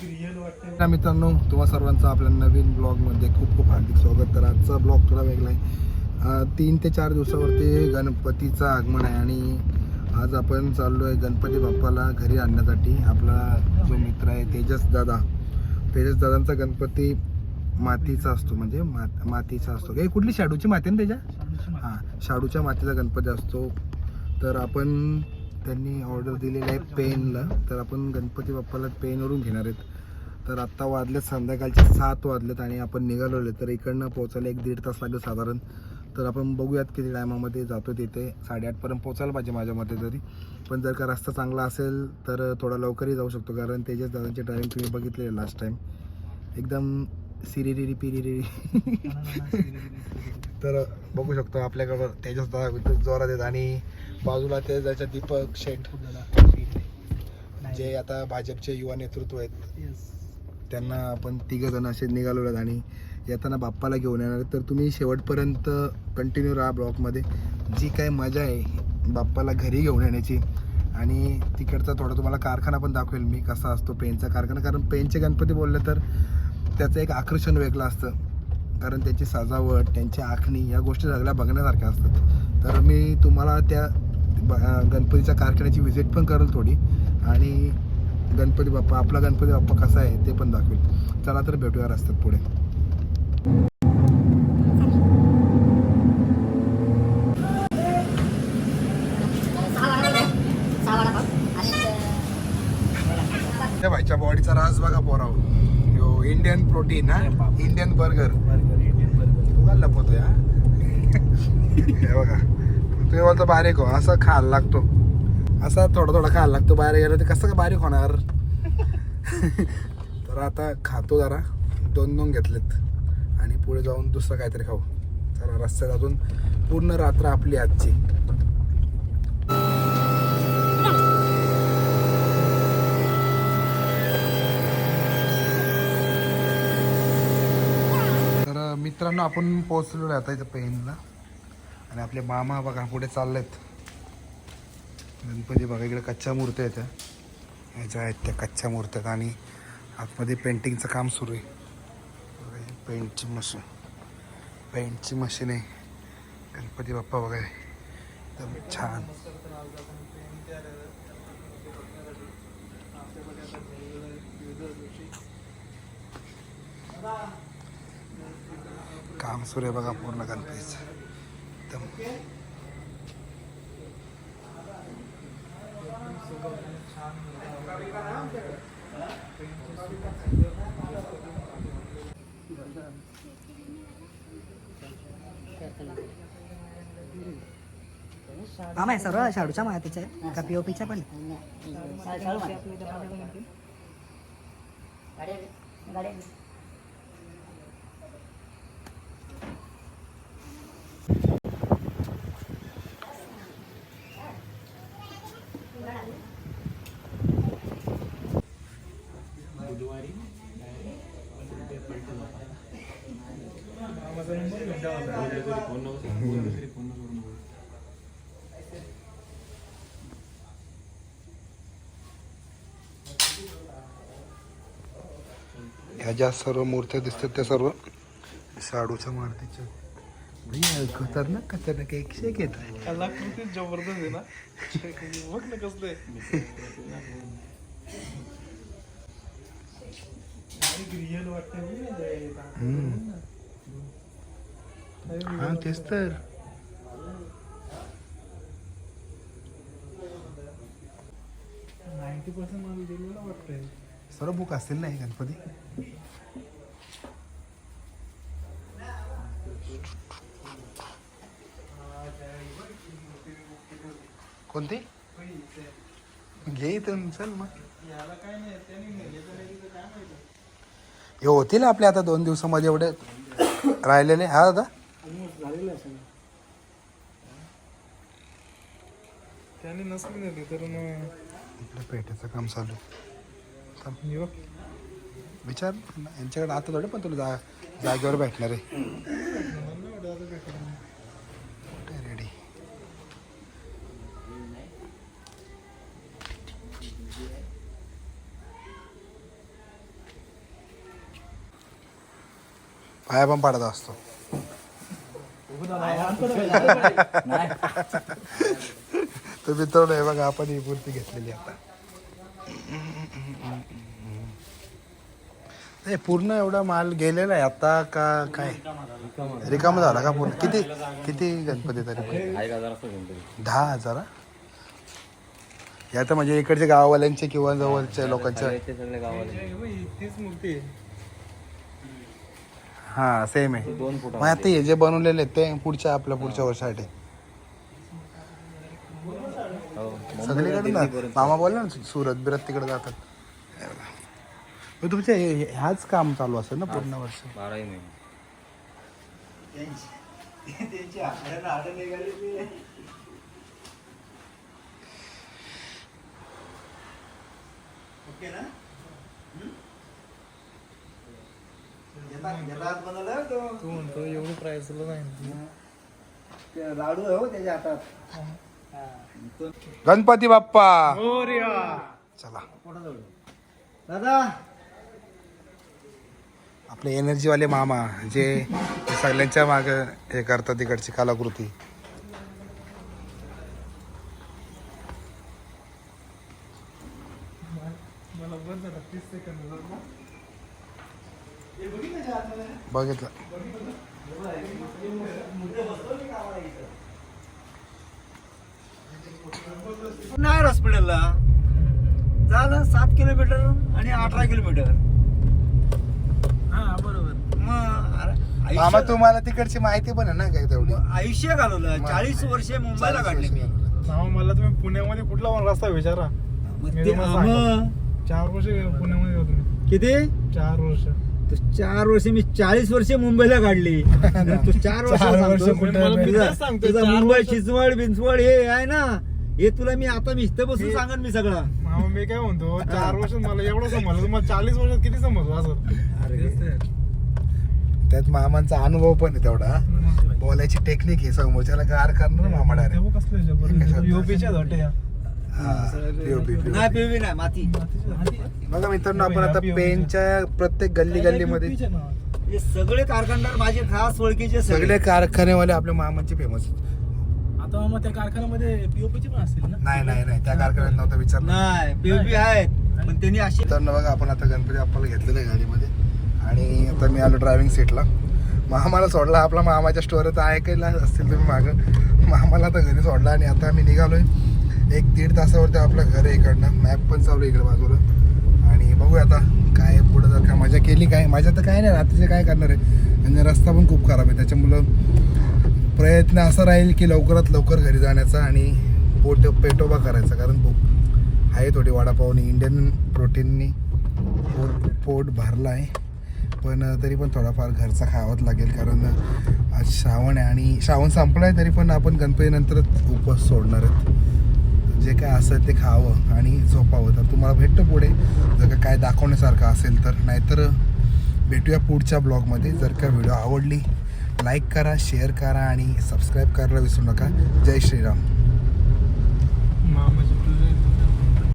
मित्रांनो तुम्हा सर्वांचं आपल्या नवीन ब्लॉगमध्ये खूप खूप हार्दिक स्वागत. तर आजचा ब्लॉग थोडा वेगळा आहे. तीन ते चार दिवसावरती गणपतीचं आगमन आहे आणि आज आपण चाललो आहे गणपती बाप्पाला घरी आणण्यासाठी. आपला जो मित्र आहे तेजस दादा. तेजस दादांचा गणपती मातीचा असतो म्हणजे मात मातीचा असतो. हे कुठली? शाडूची माती ना त्याच्या? हां शाडूच्या मातीचा गणपती असतो. तर आपण त्यांनी ऑर्डर दिलेली आहे पेनला. तर आपण गणपती बाप्पाला पेनवरून घेणार आहेत. तर आत्ता वाजलेत संध्याकाळचे सात वाजलेत आणि आपण निघालो तर इकडनं पोहोचायला एक दीड तास लागेल साधारण. तर आपण बघूयात किती टायमामध्ये जातो तिथे. साडेआठपर्यंत पोचायला पाहिजे माझ्या मते तरी. पण जर का रस्ता चांगला असेल तर थोडा लवकरही जाऊ शकतो. कारण तेजस दादांची ड्रायव्हिंग तुम्ही बघितलेली लास्ट टाईम एकदम सिरिरिरी पिरिरिरी. तर बघू शकतो आपल्याकडं तेजस दादा विद्युत जोरात आहेत आणि बाजूला ते त्याच्या दीपक शेठ जे आता भाजपचे युवा नेतृत्व आहेत. त्यांना आपण तिघं जण असे निघालो आहेत आणि येताना बाप्पाला घेऊन येणार. तर तुम्ही शेवटपर्यंत कंटिन्यू राहा ब्लॉकमध्ये जी काय मजा आहे बाप्पाला घरी घेऊन येण्याची. आणि तिकडचा थोडा तुम्हाला कारखाना पण दाखवेल मी कसा असतो पेनचा कारखाना. कारण पेनचे गणपती बोलले तर त्याचं एक आकर्षण वेगळं असतं. कारण त्याची सजावट त्यांची आखणी या गोष्टी सगळ्या बघण्यासारख्या असतात. तर मी तुम्हाला त्या ब- गणपतीच्या कारखान्याची व्हिजिट पण करेल थोडी. आणि गणपती बाप्पा आपला गणपती बाप्पा कसा आहे ते पण दाखवेल. चला तर भेटूया रस्त्यात पुढे त्या भाईच्या बॉडीचा रास बघा पोराव यो इंडियन प्रोटीन हा इंडियन बर्गर लपवतो या हे? बघा तुम्ही बोलतो बारीक हो असं खायला लागतो. असा थोडा थोडा खायला लागतो बाहेर गेलं तर कसं काय बारीक होणार? तर आता खातो जरा दोन दोन घेतलेत. आणि पुढे जाऊन दुसरं काहीतरी खाऊ. जरा रस्त्यात अजून पूर्ण रात्र आपली आजची. मित्रांनो आपण पोहोचलो आहे आता इथं पेनला आणि आपले मामा बघा पुढे चाललेत. गणपती बघा इकडे कच्च्या मूर्त्या आहेत. त्या ह्याच्या आहेत त्या कच्च्या मूर्त्या आहेत आणि आतमध्ये पेंटिंगचं काम सुरू आहे. बघा पेंटची मशीन पेंटची मशीन आहे. गणपती बाप्पा बघा. एकदम छान. काम सुरू आहे बघा पूर्ण गणपतीचं. एकदम. मामा आहे सर्व शाडूच्या मातीच्या आहे का पीओपीच्या पण? ह्या ज्या सर्व मूर्त्या दिसतात त्या सर्व शाडूच्या मूर्तीच्या. भैया खतरनाक खतरनाक एकशे एक येत आहे. कलाकृती जबरदस्त आहे ना. बघ ना कसलं हा तेच तर नाईन्टी पर्सेंट मला दिलेलं वाटतंय सर्व बुक असतील ना हे गणपती कोणती घे इथं चल मग याला काय नाही त्याने नेले तर नाही काय माहिती हे होतील आपले आता दोन दिवसामध्ये एवढे राहिलेले. हा दादा? त्याने नसली नेली तर मग आपलं पेट्याचं काम चालू आहे. विचार. यांच्याकडे आता थोडे पण तुला जा जागेवर भेटणार आहे मला नाही वाटत आता काय करणार. रेडी पाया पण पाडत असतो. तर मित्रांनो हे बघा आपण ही मूर्ती घेतलेली आता. नाही पूर्ण एवढा माल गेलेला आहे. आता का काय? रिकाम झाला का पूर्ण? किती किती गणपती तरी दहा हजार या तर म्हणजे इकडचे गाववाल्यांचे किंवा जवळच्या लोकांच्या आहे हा सेम आहे. मग आता हे जे बनवलेले आहेत ते पुढच्या आपल्या पुढच्या वर्षासाठी. सगळीकडे ना मामा बोलला ना सुरत बिरत तिकडे जातात. मग तुमचे हे- हे- ह्याच काम चालू असेल ना पूर्ण वर्ष? बाराही महिने. तू. म्हणतो एवढं प्राइस नाही. लाडू आहे हो त्याच्या हातात. गणपती बाप्पा. मोरया. चला. दादा. आपले एनर्जीवाले मामा जे सगळ्यांच्या माग हे करतात तिकडची कलाकृती मला बंद झाला तीस सेकंद झाला. बघितलं. नाही हॉस्पिटलला झालं सात किलोमीटर आणि अठरा किलोमीटर हा बरोबर. मग मामा आयुष्य तुम्हाला तिकडची माहिती पण आहे ना काय तेवढी? आयुष्य घालवलं. चाळीस वर्षे मुंबईला काढले मी. नाव मला तुम्ही पुण्यामध्ये कुठला पण रस्ता विचारा. मग मी ते- तुम्हाला मग सांगतो. चार वर्ष पुण्यामध्ये होतो मी. किती? चार वर्ष. चार वर्ष मी चाळीस वर्षे मुंबईला काढली. तू चार वर्ष चार वर्ष सांगतो. कुठे मला मी तुझा- तेच सांगतो, तुझा चार मुंबई वर्ष. चिंचवड बिंचवड हे आहे ना. हे तुला मी आता मी इथं बसून हे- सांगन मी सगळं. मामा मी काय म्हणतो चार वर्ष मला एवढं समजलं तुम्हाला चाळीस वर्षात किती समजलं असं? अरे. त्यात मामांचा अनुभव पण आहे तेवढा. बोलायची टेक्निक आहे समोरच्याला गार करणार मामा डायरेक्ट कसलं युपीच्या धोट्या नाही पिवी नाही माती. बघा मित्रांनो आपण आता पेनच्या प्रत्येक गल्ली गल्लीमध्ये हे सगळे कारखानदार माझे खास ओळखीचे सगळे. कारखानेवाले आपल्या मामांचे फेमस आता मामा त्या कारखान्यामध्ये पीओपीची पण असतील ना? नाही नाही नाही. त्या कारखान्यात नव्हतं विचारलं. नाही पीओपी आहेत. पण त्यांनी अशी मित्रांनो बघा आपण आता गणपती बाप्पाला घेतलेलं आहे गाडीमध्ये. आणि आता मी आलो ड्रायव्हिंग सीटला मामाला सोडला. आपला मामाच्या स्टोरी तर ऐकायला असतील तुम्ही मागं. मामाला आता घरी सोडला आणि आता आम्ही निघालोय. एक दीड तासावरती आपलं घर आहे इकडनं. मॅप पण चालू आहे इकडे बाजूला. आणि बघूया आता काय पुढं जर काय मजा केली काय. मजा तर काय नाही रात्रीचे काय करणार आहे? आणि रस्ता पण खूप खराब आहे. त्याच्यामुळं प्रयत्न असा राहील की लवकरात लवकर घरी जाण्याचा आणि पोट पेटोबा करायचा. कारण भूक आहे थोडी. वडापावनी इंडियन प्रोटीननी पोट पोट भरला आहे. पण तरी पण थोडाफार घरचा खावाच लागेल. कारण आज श्रावण आहे आणि श्रावण संपला आहे तरी पण आपण गणपतीनंतरच उपवास सोडणार आहेत. जे काय असेल ते खावं आणि झोपावं. तर तुम्हाला भेटतं पुढे. जर का काय दाखवण्यासारखं असेल तर. नाहीतर भेटूया पुढच्या ब्लॉगमध्ये. जर का व्हिडिओ आवडली लाईक करा शेअर करा आणि सबस्क्राईब करायला विसरू नका. जय श्रीराम.